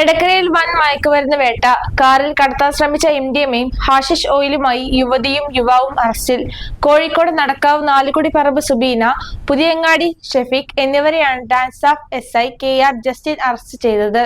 എടക്കരയിൽ വൻ മയക്കുമരുന്ന് വേട്ട. കാറിൽ കടത്താൻ ശ്രമിച്ച എം ഡി എമ്മയും ഹാഷിഷ് ഓയിലുമായി യുവതിയും യുവാവും അറസ്റ്റിൽ. കോഴിക്കോട് നടക്കാവ് നാലുകുടി പറമ്പ് സുബീന പുതിയങ്ങാടി ഷെഫീഖ് എന്നിവരെയാണ് DANSAF S I K R Justin arrest ചെയ്തത്.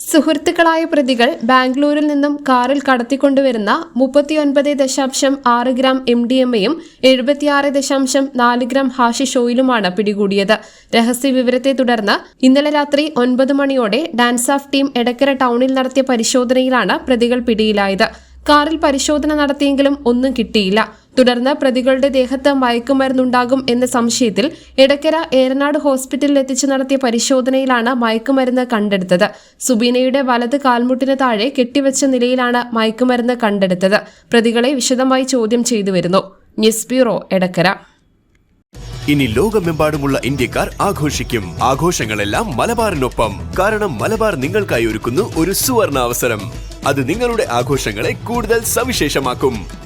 സുഹൃത്തുക്കളായ പ്രതികൾ ബാംഗ്ലൂരിൽ നിന്നും കാറിൽ കടത്തിക്കൊണ്ടുവരുന്ന മുപ്പത്തിയൊൻപത് ദശാംശം ആറ് ഗ്രാം എം ഡി എം എയും എഴുപത്തിയാറ് ദശാംശം നാല് ഗ്രാം ഹാഷിഷ് ഓയിലുമാണ് പിടികൂടിയത്. രഹസ്യ വിവരത്തെ തുടർന്ന് ഇന്നലെ രാത്രി ഒൻപത് മണിയോടെ ഡാൻസ് ഓഫ് ടീം എടക്കര ടൗണിൽ നടത്തിയ പരിശോധനയിലാണ് പ്രതികൾ പിടിയിലായത്. കാറിൽ പരിശോധന നടത്തിയെങ്കിലും ഒന്നും കിട്ടിയില്ല. തുടർന്ന് പ്രതികളുടെ ദേഹത്ത് മയക്കുമരുന്നുണ്ടാകും എന്ന സംശയത്തിൽ എടക്കര ഏറനാട് ഹോസ്പിറ്റലിൽ എത്തിച്ചു നടത്തിയ പരിശോധനയിലാണ് മയക്കുമരുന്ന് കണ്ടെടുത്തത്. സുബീനയുടെ വലത് കാൽമുട്ടിന് താഴെ കെട്ടിവെച്ച നിലയിലാണ് മയക്കുമരുന്ന് കണ്ടെടുത്തത്. പ്രതികളെ വിശദമായി ചോദ്യം ചെയ്തു വരുന്നു. News bureau Edakkara. ഇനി ലോകമെമ്പാടുമുള്ള ഇന്ത്യക്കാർ ആഘോഷിക്കും. ആഘോഷങ്ങളെല്ലാം മലബാറിനൊപ്പം. കാരണം മലബാർ നിങ്ങൾക്കായി ഒരുക്കുന്നു ഒരു സുവർണ അവസരം അത് നിങ്ങളുടെ ആഘോഷങ്ങളെ കൂടുതൽ സവിശേഷമാക്കും.